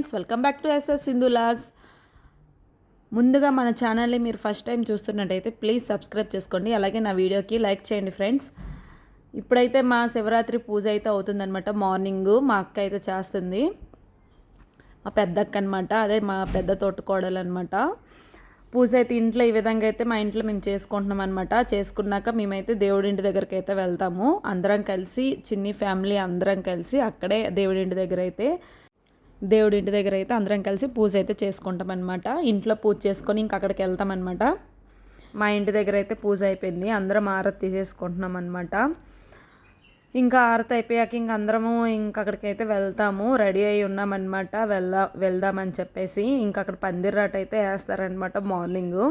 Friends welcome back to S S Sindhu logs. ముందుగా మన ఛానల్ని మీరు ఫస్ట్ టైం చూస్తున్నట్టయితే ప్లీజ్ సబ్స్క్రైబ్ చేసుకోండి అలాగే నా వీడియోకి లైక్ చేయండి ఫ్రెండ్స్. ఇప్పుడైతే మా శివరాత్రి పూజ అయితే అవుతుందనమాట మార్నింగ్ మా అక్క అయితే చేస్తుంది. మా పెద్ద అక్క అనమాట అదే మా పెద్ద తోటకోడలు అనమాట పూజ అయితే ఇంట్లో ఈ విధంగా అయితే మా ఇంట్లో మేము చేసుకుంటున్నాం అనమాట చేసుకున్నాక మేమైతే దేవుడింటి దగ్గరికి అయితే వెళ్తాము. అందరం కలిసి చిన్ని ఫ్యామిలీ అందరం కలిసి అక్కడే దేవుడింటి దగ్గర అయితే దేవుడి ఇంటి దగ్గర అయితే అందరం కలిసి పూజ అయితే చేసుకుంటాం అనమాట ఇంట్లో పూజ చేసుకొని ఇంక అక్కడికి వెళ్తాం అనమాట మా ఇంటి దగ్గర అయితే పూజ అయిపోయింది. అందరం ఆరతి తీసేసుకుంటున్నాం అనమాట ఇంకా ఆరతి అయిపోయాక ఇంక అందరము ఇంక అక్కడికైతే వెళ్తాము. రెడీ అయి ఉన్నామన్నమాట. వెళ్దా వెళ్దామని చెప్పేసి ఇంక అక్కడ పందిర్రాట అయితే వేస్తారనమాట మార్నింగ్.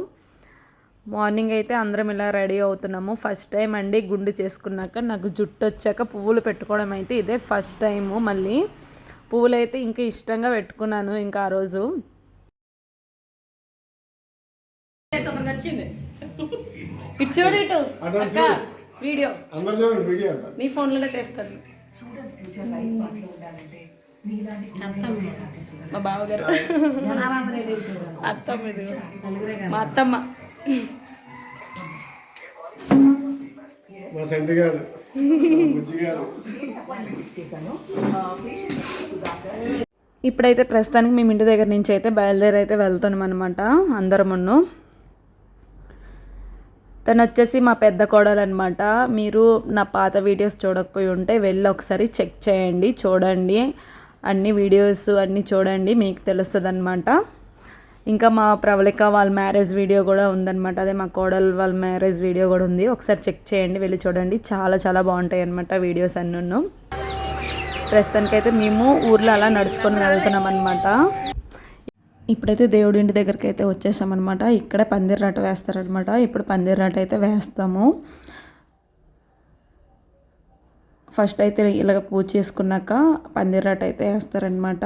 మార్నింగ్ అయితే అందరం ఇలా రెడీ అవుతున్నాము. ఫస్ట్ టైం అండి గుండు చేసుకున్నాక నాకు జుట్టు వచ్చాక పువ్వులు పెట్టుకోవడం అయితే ఇదే ఫస్ట్ టైము మళ్ళీ. పువ్వులు అయితే ఇంకా ఇష్టంగా పెట్టుకున్నాను ఇంకా ఆ రోజు. ఇటు చూడు ఇటు అక్క వీడియో. అందరు చూడండి వీడియో అంట నీ ఫోన్లోనే తెస్తాను. మా బావగారు. అత్తమ్మ ఇది. మా అత్తమ్మ. మా ఇప్పుడైతే ప్రస్తుతానికి మేము ఇంటి దగ్గర నుంచి అయితే బయలుదేరి అయితే వెళ్తున్నాం అనమాట అందరమును తను వచ్చేసి మా పెద్ద కోడలు అనమాట మీరు నా పాత వీడియోస్ చూడకపోయి ఉంటే వెళ్ళి ఒకసారి చెక్ చేయండి చూడండి. అన్ని వీడియోస్ అన్నీ చూడండి మీకు తెలుస్తుంది అనమాట ఇంకా మా ప్రవళిక వాళ్ళ మ్యారేజ్ వీడియో కూడా ఉందన్నమాట. అదే మా కోడలు వాళ్ళ మ్యారేజ్ వీడియో కూడా ఉంది. ఒకసారి చెక్ చేయండి వెళ్ళి చూడండి. చాలా చాలా బాగుంటాయి అనమాట వీడియోస్ అన్నీ ప్రస్తుతానికైతే మేము ఊర్లో అలా నడుచుకొని వెళ్తున్నాం అనమాట ఇప్పుడైతే దేవుడి ఇంటి దగ్గరికి అయితే వచ్చేసామన్నమాట. ఇక్కడే పందిరాట వేస్తారనమాట ఇప్పుడు పందిరాట అయితే వేస్తాము. ఫస్ట్ అయితే ఇలాగ పూజ చేసుకున్నాక పందిరాట అయితే వేస్తారనమాట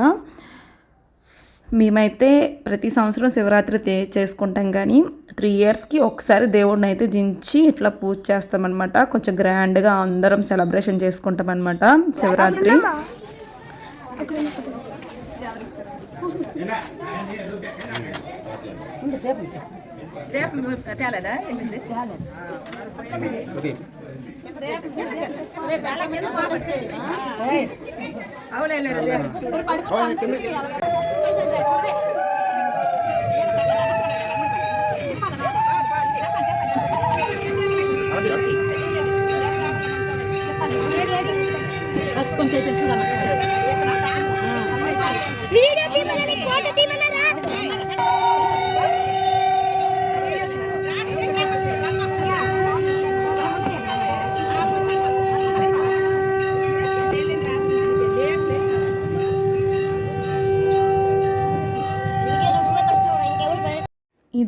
మేమైతే ప్రతి సంవత్సరం శివరాత్రి చేసుకుంటాం కానీ త్రీ ఇయర్స్కి ఒకసారి దేవుడిని అయితే దించి ఇట్లా పూజ చేస్తామన్నమాట. కొంచెం గ్రాండ్గా అందరం సెలబ్రేషన్ చేసుకుంటాం అనమాట శివరాత్రి అవునలేదు వీడియో తీమన్నా ఫోటో తీమన్నారా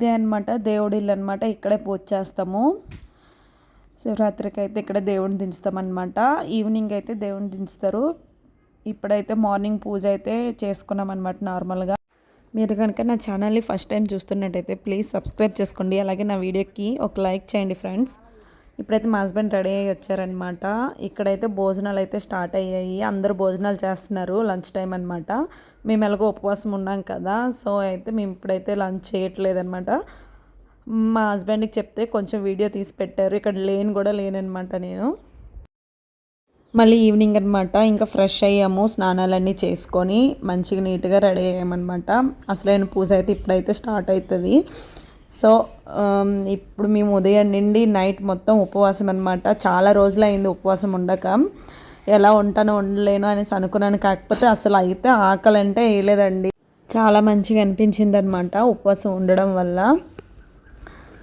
ఇదే అనమాట దేవుడి ఇల్లు అనమాట ఇక్కడే పూజ చేస్తాము. శివరాత్రికి అయితే ఇక్కడ దేవుడిని దించుతామన్నమాట. ఈవినింగ్ అయితే దేవుడిని దించుతారు. ఇప్పుడైతే మార్నింగ్ పూజ అయితే చేసుకున్నాం అనమాట నార్మల్గా. మీరు కనుక నా ఛానల్ని ఫస్ట్ టైం చూస్తున్నట్టయితే ప్లీజ్ సబ్స్క్రైబ్ చేసుకోండి. అలాగే నా వీడియోకి ఒక లైక్ చేయండి ఫ్రెండ్స్ ఇప్పుడైతే మా హస్బెండ్ రెడీ అయ్యి వచ్చారనమాట ఇక్కడైతే భోజనాలు అయితే స్టార్ట్ అయ్యాయి. అందరూ భోజనాలు చేస్తున్నారు లంచ్ టైం అనమాట మేము ఎలాగో ఉపవాసం ఉన్నాం కదా సో అయితే మేము ఇప్పుడైతే లంచ్ చేయట్లేదనమాట మా హస్బెండ్కి చెప్తే కొంచెం వీడియో తీసి పెట్టారు. ఇక్కడ లేను కూడా లేనమాట నేను. మళ్ళీ ఈవినింగ్ అనమాట ఇంకా ఫ్రెష్ అయ్యాము స్నానాలన్నీ చేసుకొని మంచిగా నీట్గా రెడీ అయ్యామన్నమాట. అసలైన పూజ అయితే ఇప్పుడైతే స్టార్ట్ అవుతుంది. సో um, ఇప్పుడు మేము ఉదయం నుండి నైట్ మొత్తం ఉపవాసం అనమాట చాలా రోజులు అయింది ఉపవాసం ఉండక. ఎలా ఉంటానో ఉండలేను అనేసి అనుకున్నాను. కాకపోతే అసలు అయితే ఆకలి అంటే వేయలేదండి చాలా మంచిగా అనిపించింది అనమాట ఉపవాసం ఉండడం వల్ల.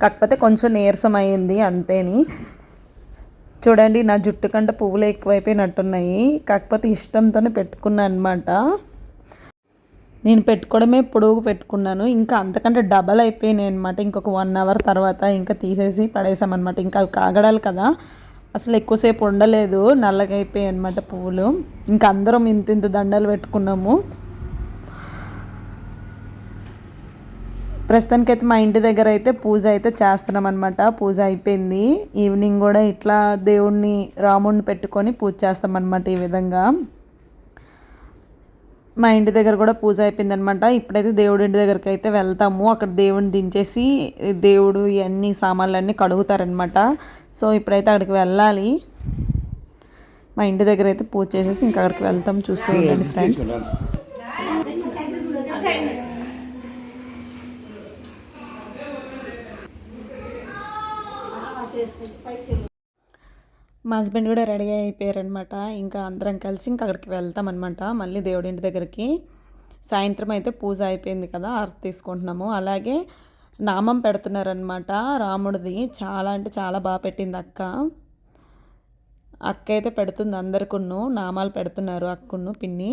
కాకపోతే కొంచెం నీరసం అయింది అంతేని. చూడండి నా జుట్టు కంటే పువ్వులు ఎక్కువైపోయినట్టున్నాయి. కాకపోతే ఇష్టంతోనే పెట్టుకున్నాను అనమాట నేను పెట్టుకోవడమే పొడుగు పెట్టుకున్నాను. ఇంకా అంతకంటే డబల్ అయిపోయినాయి అనమాట ఇంకొక వన్ అవర్ తర్వాత ఇంకా తీసేసి పడేసామన్నమాట. ఇంకా అవి కాగడాలి కదా. అసలు ఎక్కువసేపు ఉండలేదు. నల్లగా అయిపోయాయి అనమాట పువ్వులు. ఇంకా అందరం ఇంత ఇంత దండలు పెట్టుకున్నాము. ప్రస్తుతానికైతే మా ఇంటి దగ్గర అయితే పూజ అయితే చేస్తున్నాం అనమాట పూజ అయిపోయింది. ఈవినింగ్ కూడా ఇట్లా దేవుణ్ణి రాముడిని పెట్టుకొని పూజ చేస్తామన్నమాట ఈ విధంగా. మా ఇంటి దగ్గర కూడా పూజ అయిపోయిందనమాట ఇప్పుడైతే దేవుడి ఇంటి దగ్గరికి అయితే వెళ్తాము. అక్కడ దేవుడిని దించేసి దేవుడు ఇవన్నీ సామాన్లన్నీ కడుగుతారనమాట సో ఇప్పుడైతే అక్కడికి వెళ్ళాలి. మా ఇంటి దగ్గర అయితే పూజ చేసేసి ఇంకా అక్కడికి వెళ్తాం. చూస్తూ ఉండండి ఫ్రెండ్స్ మా హస్బెండ్ కూడా రెడీ అయిపోయారనమాట. ఇంకా అందరం కలిసి ఇంకా అక్కడికి వెళ్తాం అనమాట మళ్ళీ దేవుడి ఇంటి దగ్గరికి. సాయంత్రం అయితే పూజ అయిపోయింది కదా అర్త్ తీసుకుంటున్నాము. అలాగే నామం పెడుతున్నారనమాట రాముడిది. చాలా అంటే చాలా బాగా పెట్టింది అక్క. అక్క అయితే పెడుతుంది అందరికును నామాలు పెడుతున్నారు అక్కను పిన్ని.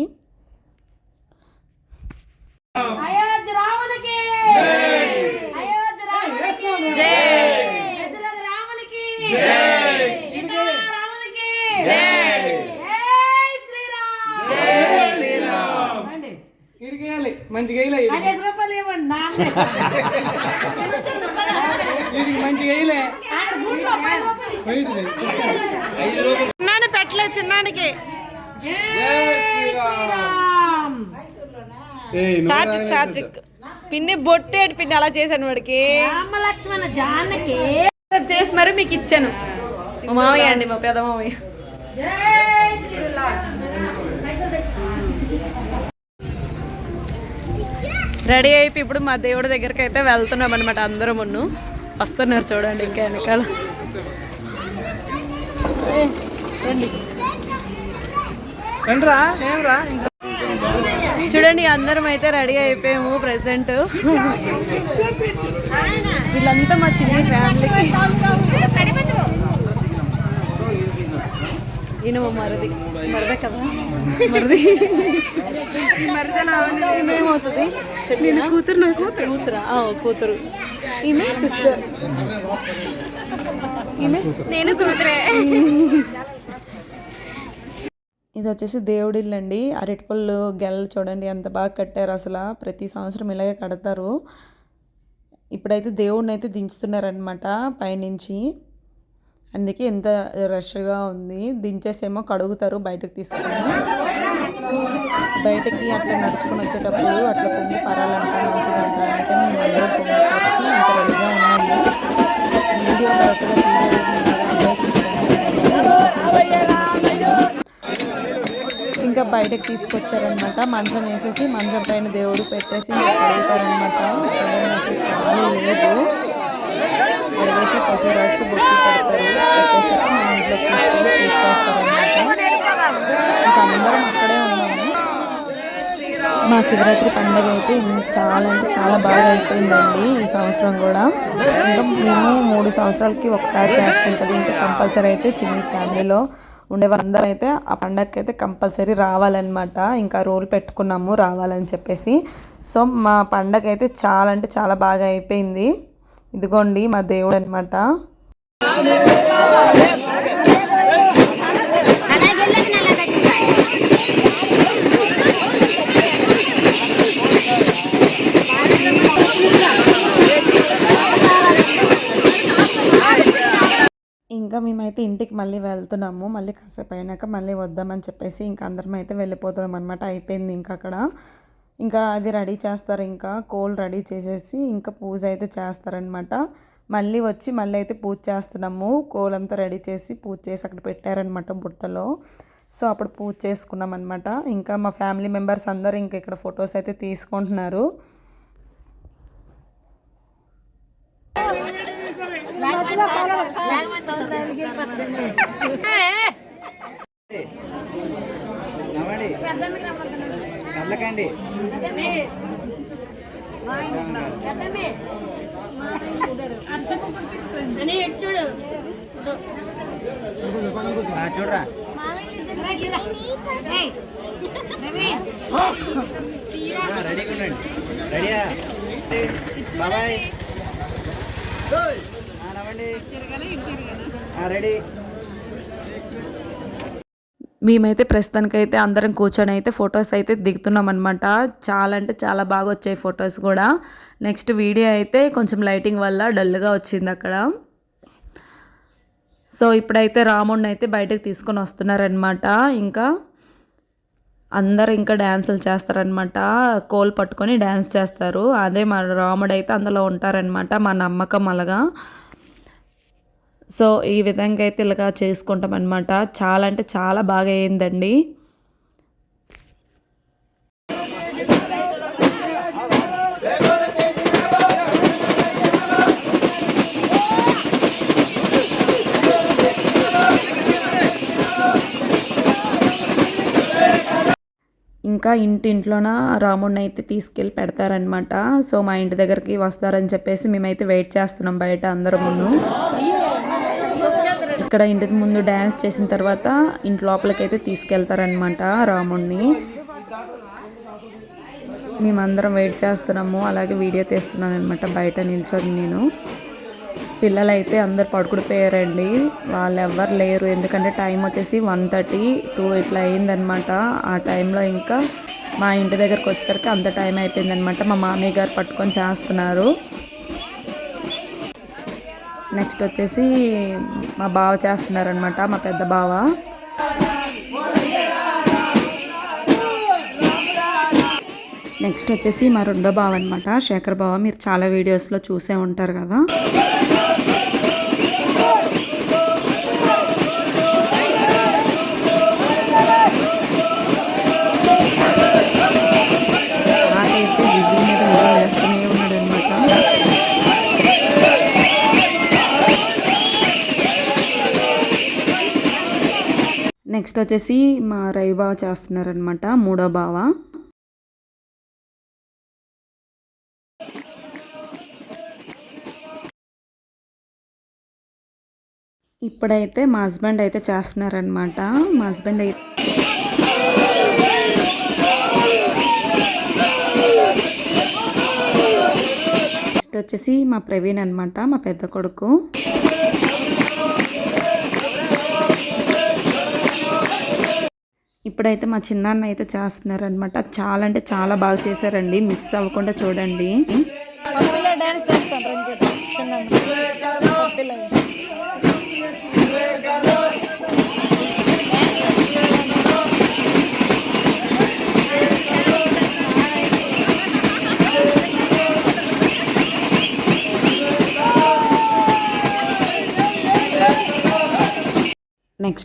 మంచిగా వేయలే పదిహేను రూపాయలు ఇవ్వండి నాలుగు వీడికి మంచిగా వేయలే. ఆడ గుడిలో పది రూపాయలు బయటది చిన్నాన్ని పెట్టలేదు చిన్నానికి. సాత్విక్ సాత్విక్. పిన్ని బొట్టేడు పిన్ని అలా చేశాను వాడికి. రామ లక్ష్మణ జానకి చేసి మరి మీకు ఇచ్చాను. మా మామయ్య అండి మా పెద్ద మామయ్య. రెడీ అయిపోయి ఇప్పుడు మా దేవుడి దగ్గరికి అయితే వెళ్తున్నాం అనమాట అందరం మున్ను వస్తున్నారు చూడండి ఇంకా వెనకాల. చూడండి అందరం అయితే రెడీ అయిపోయాము ప్రెసెంట్ వీళ్ళంతా మా చిన్ని ఫ్యామిలీకి ఈయన మరిది. మరదే కదా? మరిది. ఏమవుతుంది నేను కూతురు నా కూతురు? కూతురా? కూతురు. ఈమె సిస్టర్ నేను కూతురే. ఇది వచ్చేసి దేవుడి ఇల్లు అండి. అరటిపళ్ళు గెలలు చూడండి ఎంత బాగా కట్టారు అసలు. ప్రతి సంవత్సరం ఇలాగే కడతారు. ఇప్పుడైతే దేవుడిని అయితే దించుతున్నారనమాట పైనుంచి. అందుకే ఎంత రష్గా ఉంది. దించేసేమో కడుగుతారు బయటకు తీసుకొని బయటకి అట్లా నడుచుకుని వచ్చేటప్పుడు అట్లా పొంగి పరాలంటే మంచిదంట అందుకని మేము అందరం పొంగి వచ్చి ఇంత రెడీగా ఉన్నాము. వీడియో కరెక్ట్గా ఇంకా బయటకు తీసుకొచ్చారనమాట. మంచం వేసేసి మంచం పైన దేవుడు పెట్టేసి అడుగుతారనమాట. ఖాళీ లేదు అడిగేసి పశు రాసి బొట్టు పెడతారు పెట్టేసాక మన ఇంట్లోకి తీసుకొని పూజ చేస్తారనమాట ఇంకా అందరం అక్కడే ఉన్నాం మా శివరాత్రి పండుగ అయితే చాలా అంటే చాలా బాగా అయిపోయిందండి ఈ సంవత్సరం కూడా. ఇంకా మేము మూడు సంవత్సరాలకి ఒకసారి చేస్తాం కదా ఇంకా కంపల్సరీ అయితే చిన్న ఫ్యామిలీలో ఉండే వాళ్ళందరూ అయితే ఆ పండగకి అయితే కంపల్సరీ రావాలన్నమాట. ఇంకా రోల్ పెట్టుకున్నాము రావాలని చెప్పేసి. సో మా పండగ అయితే చాలా అంటే చాలా బాగా అయిపోయింది. ఇదిగోండి మా దేవుడు అనమాట మళ్ళీ వెళ్తున్నాము. మళ్ళీ కాసేపు అయినాక మళ్ళీ వద్దామని చెప్పేసి ఇంకా అందరం అయితే వెళ్ళిపోతున్నాం అనమాట అయిపోయింది ఇంకా అక్కడ. ఇంకా అది రెడీ చేస్తారు ఇంకా. కోల్ రెడీ చేసేసి ఇంకా పూజ అయితే చేస్తారనమాట మళ్ళీ వచ్చి మళ్ళీ అయితే పూజ చేస్తున్నాము. కోల్ అంతా రెడీ చేసి పూజ చేసి అక్కడ పెట్టారనమాట బుట్టలో. సో అప్పుడు పూజ చేసుకున్నాం అనమాట ఇంకా మా ఫ్యామిలీ మెంబర్స్ అందరు ఇంకా ఇక్కడ ఫొటోస్ అయితే తీసుకుంటున్నారు. ఎటు చూడు. చూడరా. రెడీగా ఉండండి. రెడీయా? బాబాయ్. రెడీ. మేమైతే ప్రస్తుతానికైతే అందరం కూర్చొని అయితే ఫొటోస్ అయితే దిగుతున్నాం అనమాట చాలా అంటే చాలా బాగా వచ్చాయి ఫొటోస్ కూడా. నెక్స్ట్ వీడియో అయితే కొంచెం లైటింగ్ వల్ల డల్గా వచ్చింది అక్కడ. సో ఇప్పుడైతే రాముడిని అయితే బయటకు తీసుకొని వస్తున్నారనమాట ఇంకా అందరు ఇంకా డ్యాన్సులు చేస్తారనమాట కోల్ పట్టుకొని డ్యాన్స్ చేస్తారు. అదే మా రాముడు అయితే అందులో ఉంటారనమాట మా నమ్మకం అలాగా. సో ఈ విధంగా అయితే ఇలాగా చేసుకుంటాం అనమాట చాలా అంటే చాలా బాగా అయిందండి. ఇంకా ఇంటింట్లోన రాముడిని అయితే తీసుకెళ్ళి పెడతారనమాట సో మా ఇంటి దగ్గరికి వస్తారని చెప్పేసి మేమైతే వెయిట్ చేస్తున్నాం బయట అందరం ముందు ఇక్కడ ఇంటి ముందు డ్యాన్స్ చేసిన తర్వాత ఇంటి లోపలికైతే తీసుకెళ్తారనమాట రాముడిని మేమందరం వెయిట్ చేస్తున్నాము అలాగే వీడియో తీస్తున్నాను అనమాట బయట నిల్చొని నేను. పిల్లలు అయితే అందరు పడుకుడిపోయారండి. వాళ్ళు ఎవ్వరు లేరు ఎందుకంటే టైం వచ్చేసి వన్ థర్టీ టూ ఇట్లా అయిందనమాట ఆ టైంలో ఇంకా మా ఇంటి దగ్గరకు వచ్చేసరికి అంత టైం అయిపోయిందనమాట మా మామయ్య గారు పట్టుకొని చేస్తున్నారు. నెక్స్ట్ వచ్చేసి మా బావ చేస్తున్నారనమాట మా పెద్ద బావ. నెక్స్ట్ వచ్చేసి మా రెండో బావ అనమాట శేఖర్ బావ. మీరు చాలా వీడియోస్లో చూసే ఉంటారు కదా. నెక్స్ట్ వచ్చేసి మా రవి బావ చేస్తున్నారనమాట మూడో బావ. ఇప్పుడైతే మా హస్బెండ్ అయితే చేస్తున్నారనమాట మా హస్బెండ్ అయితే నెక్స్ట్ వచ్చేసి మా ప్రవీణ్ అనమాట మా పెద్ద కొడుకు. ఇప్పుడైతే మా చిన్నాన్న అయితే చేస్తున్నారనమాట చాలా అంటే చాలా బాగా చేశారండి. మిస్ అవ్వకుండా చూడండి.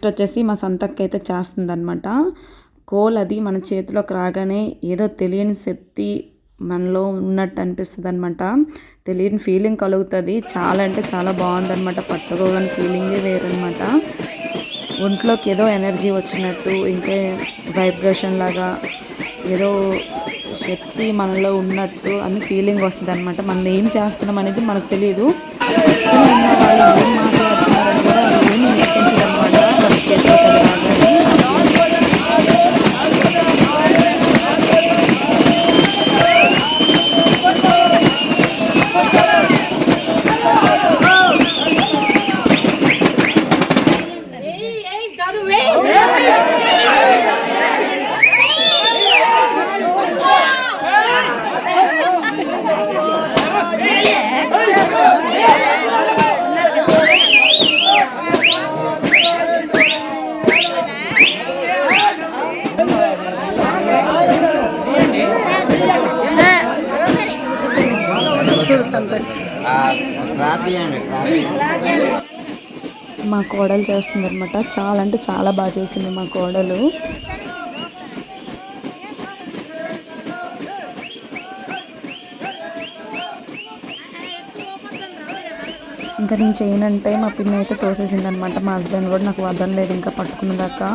నెక్స్ట్ వచ్చేసి మా సంతక్క అయితే చేస్తుందనమాట కోల్ అది మన చేతిలోకి రాగానే ఏదో తెలియని శక్తి మనలో ఉన్నట్టు అనిపిస్తుంది అనమాట తెలియని ఫీలింగ్ కలుగుతుంది. చాలా అంటే చాలా బాగుందనమాట పట్టుకోగలని ఫీలింగే వేరనమాట ఒంట్లోకి ఏదో ఎనర్జీ వచ్చినట్టు ఇంకే వైబ్రేషన్ లాగా ఏదో శక్తి మనలో ఉన్నట్టు అని ఫీలింగ్ వస్తుంది అనమాట మనం ఏం చేస్తున్నాం అనేది మనకు తెలియదు చుట్టూ ఉన్న వాళ్ళు ఏం మా కోడలు చేస్తుంది అనమాట చాలా అంటే చాలా బాగా చేసింది మా కోడలు. ఇంకా నేను చేయనంటే మా పిన్ని అయితే తోసేసింది అనమాట మా హస్బెండ్ కూడా నాకు వదనలేదు ఇంకా పట్టుకున్నదాకా.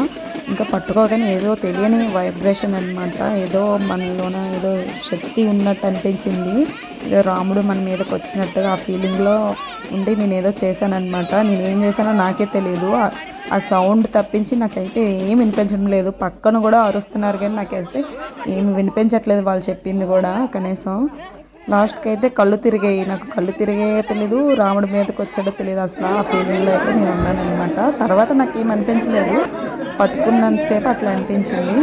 ఇంకా పట్టుకోగానే ఏదో తెలియని వైబ్రేషన్ అనమాట ఏదో మనలోన ఏదో శక్తి ఉన్నట్టు అనిపించింది. ఏదో రాముడు మన మీదకి వచ్చినట్టుగా ఆ ఫీలింగ్లో ఉండి నేను ఏదో చేశానమాట నేను ఏం చేశానో నాకే తెలియదు ఆ- సౌండ్ తప్పించి నాకైతే ఏం వినిపించడం లేదు. పక్కన కూడా అరుస్తున్నారు కానీ నాకైతే ఏమి వినిపించట్లేదు వాళ్ళు చెప్పింది కూడా కనీసం. లాస్ట్కి అయితే కళ్ళు తిరిగాయి. నాకు కళ్ళు తిరిగే తెలీదు రాముడి మీదకి వచ్చాడో తెలియదు అసలు ఆ ఫీలింగ్లో అయితే నేను ఉన్నాను అనమాట తర్వాత నాకు ఏం అనిపించలేదు. పట్టుకున్నంతసేపు అట్లా అనిపించింది.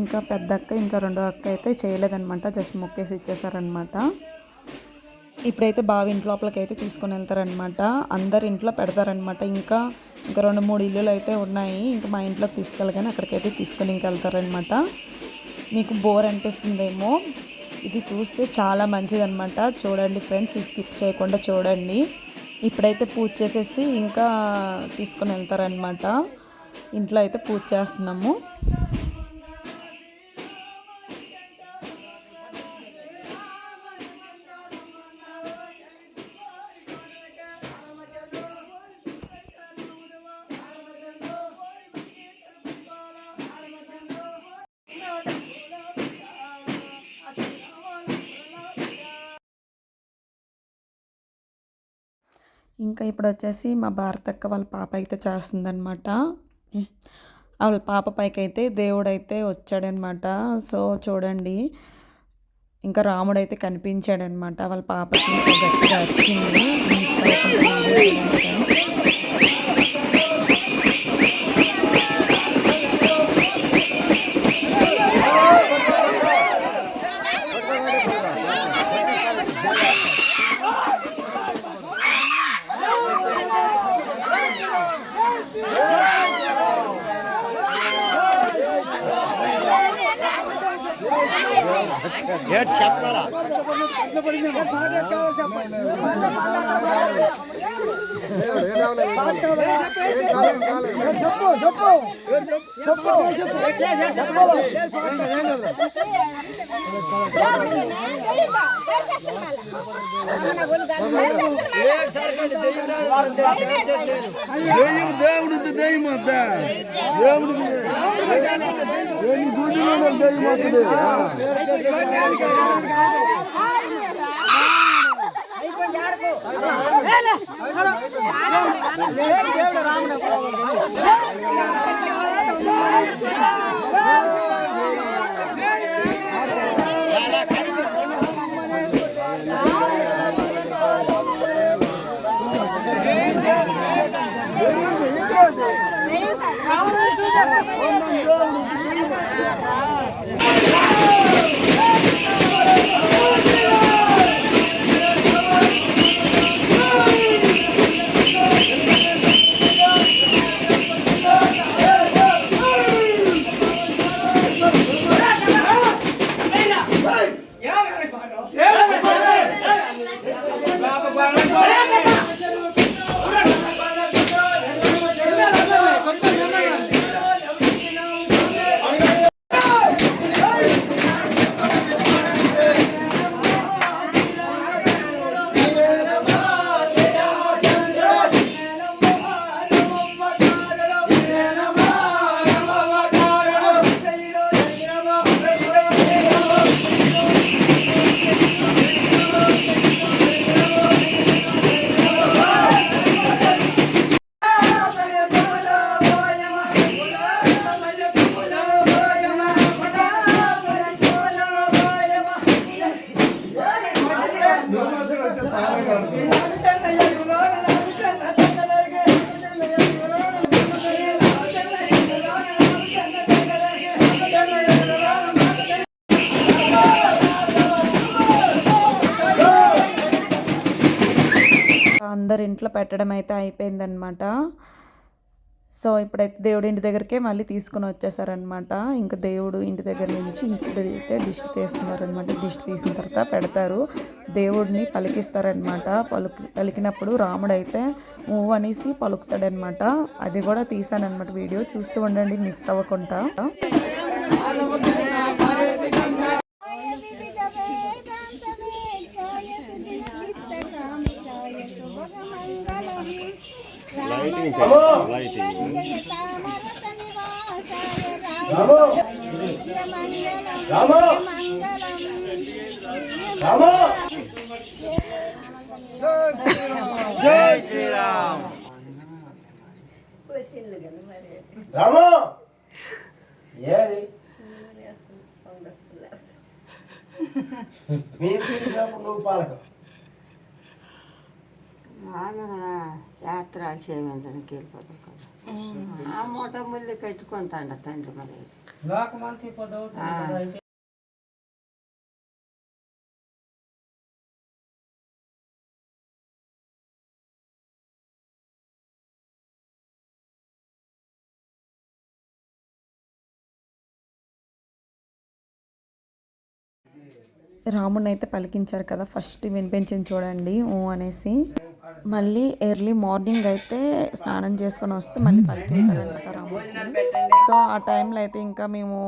ఇంకా పెద్ద అక్క ఇంకా రెండో అక్క అయితే చేయలేదనమాట జస్ట్ మొక్కేసి ఇచ్చేసారనమాట ఇప్పుడైతే బావి ఇంటి లోపలికి అయితే తీసుకొని వెళ్తారనమాట అందరు ఇంట్లో పెడతారనమాట ఇంకా ఇంకా రెండు మూడు ఇల్లులు అయితే ఉన్నాయి. ఇంకా మా ఇంట్లోకి తీసుకెళ్ళగానే అక్కడికైతే తీసుకొని ఇంక వెళ్తారనమాట మీకు బోర్ అనిపిస్తుందేమో? ఇది చూస్తే చాలా మంచిదనమాట చూడండి ఫ్రెండ్స్ స్కిప్ చేయకుండా చూడండి. ఇప్పుడైతే పూజ చేసేసి ఇంకా తీసుకొని వెళ్తారనమాట ఇంట్లో అయితే పూజ చేస్తున్నాము. ఇంకా ఇప్పుడు వచ్చేసి మా భారతక్క వాళ్ళ పాప అయితే చేస్తుందనమాట వాళ్ళ పాప పైకి అయితే దేవుడైతే వచ్చాడనమాట సో చూడండి ఇంకా రాముడు అయితే కనిపించాడనమాట వాళ్ళ పాపకి గట్టిగా వచ్చింది. దెయ్యం దేవుడిది దెయ్యం వద్ద దేవుడికి దేవుని గుడిలో దెయ్యం వస్తుంది అందరి ఇంట్లో పెట్టడం అయితే అయిపోయిందనమాట సో ఇప్పుడైతే దేవుడి ఇంటి దగ్గరికే మళ్ళీ తీసుకుని వచ్చేసారనమాట ఇంకా దేవుడు ఇంటి దగ్గర నుంచి ఇప్పుడు అయితే దిష్టి తీస్తున్నారనమాట దిష్టి తీసిన తర్వాత పెడతారు. దేవుడిని పలికిస్తారనమాట పలుకు పలికినప్పుడు రాముడు అయితే మూవ్ అనేసి పలుకుతాడనమాట అది కూడా తీసానమాట వీడియో. చూస్తూ ఉండండి మిస్ అవ్వకుండా. రామా! రామా! ఏది? మీరు పాలకు ఆమె యాత్ర చేయమందని వెళ్ళిపోతాం కదా. ఆ మూట ముళ్ళు. కట్టుకుంటాండ తండ్రి మరి రాముడిని అయితే. పలికించారు కదా ఫస్ట్ వినిపించింది చూడండి ఊ అనేసి. మళ్ళీ ఎర్లీ మార్నింగ్ అయితే స్నానం చేసుకొని వస్తే మళ్ళీ పలికిస్తారనమాట రాముడికి. సో ఆ టైంలో అయితే ఇంకా మేము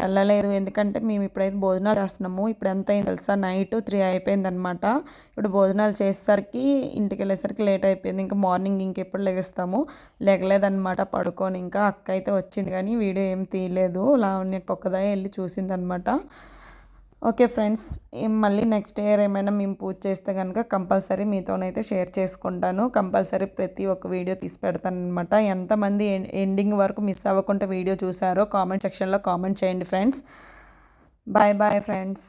వెళ్ళలేదు. ఎందుకంటే మేము ఇప్పుడైతే భోజనాలు చేస్తున్నాము. ఇప్పుడు ఎంత అయింది తెలుసా? నైట్ త్రీ అయిపోయింది అనమాట ఇప్పుడు భోజనాలు చేసేసరికి ఇంటికి వెళ్ళేసరికి లేట్ అయిపోయింది. ఇంకా మార్నింగ్ ఇంకెప్పుడు లెగిస్తాము లెగలేదనమాట పడుకొని. ఇంకా అక్క అయితే వచ్చింది కానీ వీడియో ఏం తీయలేదు. లావణ్యకి ఒక్కదా వెళ్ళి చూసింది అనమాట ఓకే ఫ్రెండ్స్ మళ్ళీ నెక్స్ట్ ఇయర్ ఏమైనా మేము పూజ చేస్తే కనుక కంపల్సరీ మీతోనైతే షేర్ చేసుకుంటాను. కంపల్సరీ ప్రతి ఒక్క వీడియో తీసి పెడతాను అనమాట ఎంతమంది ఎండింగ్ వరకు మిస్ అవ్వకుండా వీడియో చూసారో కామెంట్ సెక్షన్లో కామెంట్ చేయండి ఫ్రెండ్స్. Bye bye friends